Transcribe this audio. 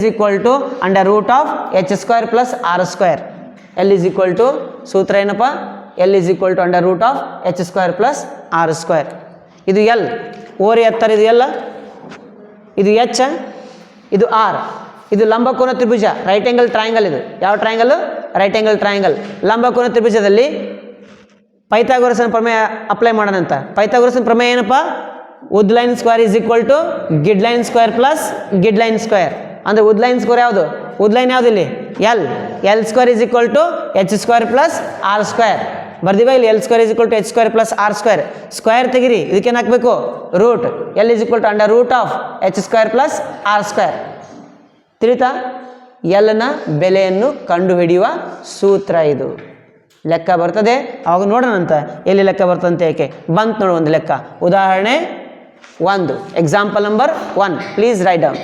is equal to under root of h square plus r square. L is equal to, ಸೂತ್ರ ಏನಪ್ಪ? L is equal to under root of H square plus R square ಇದು l. ಓರಿ ಎತ್ತರ ಇದು L ಇದು H ಇದು R ಇದು ಲಂಬಕೋನ ತ್ರಿಭುಜ. ರೈಟ್ ಆ್ಯಂಗಲ್ ಟ್ರಯಾಂಗಲ್ ಇದು. ಯಾವ ಟ್ರಯಾಂಗಲ್ ರೈಟ್ ಆ್ಯಂಗಲ್ ಟ್ರಯಾಂಗಲ್ ಲಂಬಕೋನ ತ್ರಿಭುಜದಲ್ಲಿ ಪೈಥಾಗೋರಸನ ಪ್ರಮೇಯ ಅಪ್ಲೈ ಮಾಡೋಣಂತ ಪೈಥಾಗೋರಸನ ಪ್ರಮೇಯ ಏನಪ್ಪ? ಉದ್ ಲೈನ್ ಸ್ಕ್ವೇರ್ ಈಕ್ವಲ್ ಟು ಗಿಡ್ ಲೈನ್ ಸ್ಕ್ವೇರ್ ಪ್ಲಸ್ ಗಿಡ್ ಲೈನ್ ಸ್ಕ್ವೇರ್ ಅಂದರೆ ಉದ್ ಲೈನ್ ಸ್ಕ್ವೇರ್ ಯಾವುದು? ಉದ್ ಲೈನ್ ಯಾವುದು ಇಲ್ಲಿ? L L square is equal to H square plus R square ಬರ್ದಿವ ಇಲ್ಲಿ L square is equal to H square plus R square square ತೆಗಿರಿ. ಇದಕ್ಕೇನು ಹಾಕಬೇಕು? Root L is equal to under root of H square plus R square ತಿಳಿತಾ? ಎಲ್ನ ಬೆಲೆಯನ್ನು ಕಂಡುಹಿಡಿಯುವ ಸೂತ್ರ ಇದು. ಲೆಕ್ಕ ಬರ್ತದೆ. ಅವಾಗ ನೋಡೋಣಂತ ಎಲ್ಲಿ ಲೆಕ್ಕ ಬರ್ತಂತೆ ಏಕೆ? ಬಂತು ನೋಡು ಒಂದು ಲೆಕ್ಕ. ಉದಾಹರಣೆ ಒಂದು. Example number one please write down